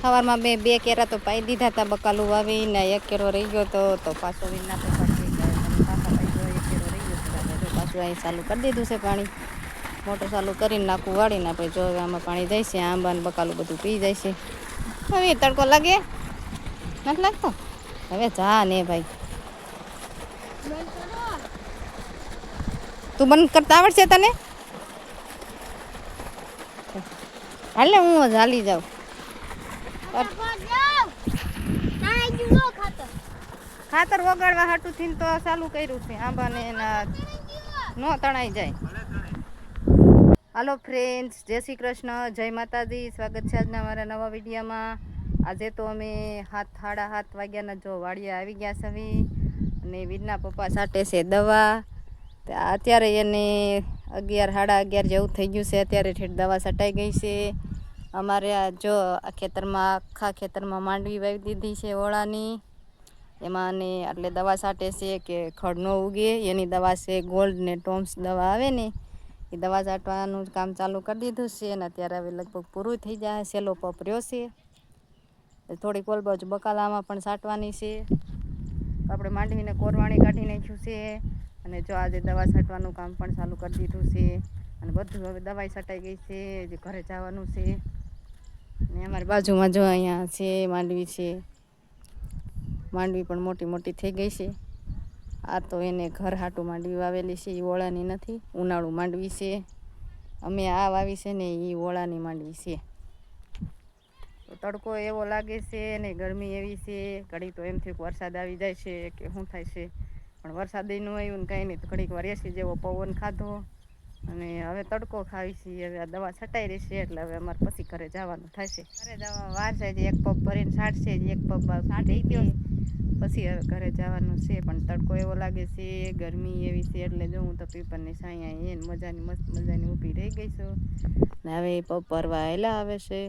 સવારમાં મેં બે કેરા તો પાઈ દીધા હતા બકાલું વાવીને એક કેરો રહી ગયો તો તો પાછો વિના તો પાછી અહીં ચાલુ કરી દીધું છે પાણી. મોટર ચાલુ કરીને નાખું વાળીને આપણે જો આમાં પાણી જાય છે આંબા ને બકાલું બધું પી જાય છે. હવે તડકો લાગે? નથી લાગતો? હવે જા ને ભાઈ. તું બંધ કરતા આવડશે તને? હાલે, હું હાલી જાઉં. ખાતર વગાડવા હાટું થઈને તો ચાલુ કર્યું છે. આંબાને એના ન તણાઈ જાય. હાલો ફ્રેન્ડ્સ જય શ્રી કૃષ્ણ, જય માતાજી. સ્વાગત છે આજના મારા નવા વિડીયોમાં. આજે તો અમે હાથ સાડા હાથ વાગ્યાના જો વાડિયા આવી ગયા છે અને વીરના પપ્પા સાટે છે દવા. અત્યારે એને અગિયાર, સાડા અગિયાર જેવું થઈ ગયું છે. અત્યારે ઠેઠ દવા છટાઈ ગઈ છે. અમારે આ જો આ ખેતરમાં, આખા ખેતરમાં માંડવી વાવી દીધી છે ઓળાની. એમાં અને એટલે દવા છાંટે છે કે ખડ ન ઉગે, એની દવા છે ગોલ્ડ ને ટોમ્સ દવા આવે ને, એ દવા છાંટવાનું કામ ચાલુ કરી દીધું છે અને અત્યારે હવે લગભગ પૂરું થઈ જાય, સેલો પપર્યો છે. થોડી ઓલ બાજુ બકાલામાં પણ છાંટવાની છે. આપણે માંડવીને કોરવાણી કાઢી નાખ્યું છે અને જો આજે દવા છાંટવાનું કામ પણ ચાલુ કરી દીધું છે. અને બધું હવે દવાઈ છટાઈ ગઈ છે, જે ઘરે જવાનું છે. ને અમારી બાજુમાં જો અહીંયા છે, માંડવી છે. માંડવી પણ મોટી મોટી થઈ ગઈ છે. આ તો એને ઘર હાટું માંડવી વાવેલી છે એ ઓળાની નથી, ઉનાળું માંડવી છે. અમે આ વાવી છે ને એ ઓળાની માંડવી છે. તડકો એવો લાગે છે ને ગરમી એવી છે, ઘડીક તો એમ કે વરસાદ આવી જાય છે કે શું થાય છે. પણ વરસાદ ન આવ્યું ને કંઈ નહીં, તો ઘડીક વાર એસી જેવો પવન ખાધો. અને હવે તડકો ખાવી છીએ હવે આ દવા છટાઈ રહેશે એટલે હવે અમારે પછી ઘરે જવાનું થશે. ઘરે જવા વાર છે જે એક પગ ભરીને છાંટશે જ એક પગ છાંટી ગયો. પછી હવે ઘરે જવાનું છે પણ તડકો એવો લાગે છે ગરમી એવી છે એટલે જો હું તો પીપરની સાયા એને મજાની મસ્ત મજાની ઊભી રહી ગઈ છું. ને હવે એ પગ ભરવા આવેલા આવે છે.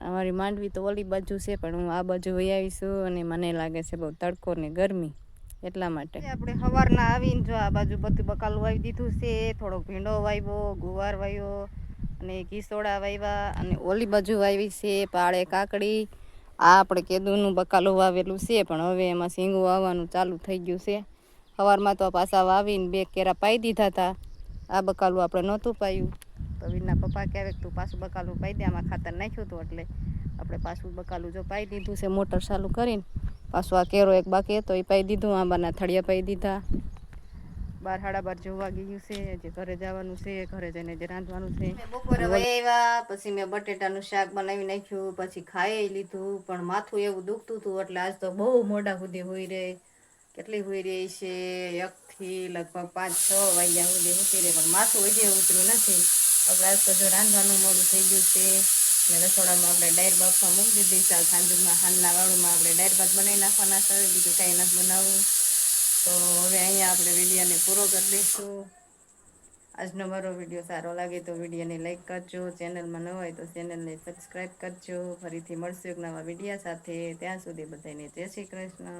અમારી માંડવી તો ઓલી બાજુ છે પણ હું આ બાજુ વહી આવીશું અને મને લાગે છે બહુ તડકો ને ગરમી. એટલા માટે. આપણે સવારના આવીને જો આ બાજુ બધું બકાલું વાવી દીધું છે થોડોક ભીંડો વાવ્યો, ગુવાર વાવ્યો, અને કિસોડા વાવ્યા, અને ઓલી બાજુ વાવી છે પાળે કાકડી. આ આપણે કેદુનું બકાલું વાવેલું છે, પણ હવે એમાં સિંગું વાવવાનું ચાલુ થઈ ગયું છે. સવારમાં તો પાછા વાવીને બે કેરા પાઈ દીધા હતા. આ બકાલું આપણે નહોતું પાયું. તો વીરના પપ્પા ક્યારેક તું પાછું બકાલું પાઈ દે, આમાં ખાતર નાખ્યું હતું એટલે આપણે પાછું બકાલું જો પાઈ દીધું છે, મોટર ચાલુ કરીને. પાછું આ કેરો એક બાકી હતો એ પાઈ દીધું આંબાના થળિયા પાઈ દીધા. બાર સાડા બાર જોવા ગયું છે જે ઘરે જવાનું છે ઘરે જઈને જે રાંધવાનું છે. બપોરે આવ્યા પછી મેં બટેટાનું શાક બનાવી નાખ્યું પછી ખાઈ લીધું પણ માથું એવું દુખતું હતું એટલે આજ તો બહુ મોડા સુધી હોઈ રહે. કેટલી હોઈ રહી છે? એકથી લગભગ પાંચ છ વાગ્યા સુધી ઉતરી રહે પણ માથું હજી ઉતર્યું નથી. આપણે આજ તો જો રાંધવાનું મોડું થઈ ગયું છે. ને રસોડામાં આપણે ડાયર બાફમાં મૂકી દીધી. ચાલ સાંજુમાં હાલના વાળુમાં આપણે ડાયર ભાત બનાવી નાખવાના છે. બીજું કાંઈ નથી બનાવવું. તો હવે અહીંયા આપણે વિડીયોને પૂરો કરી દઈશું. આજનો મારો વીડિયો સારો લાગે તો વિડીયોને લાઈક કરજો. ચેનલમાં ન હોય તો ચેનલને સબસ્ક્રાઈબ કરજો. ફરીથી મળશું એક નવા વિડીયા સાથે. ત્યાં સુધી બધાને જય શ્રી કૃષ્ણ.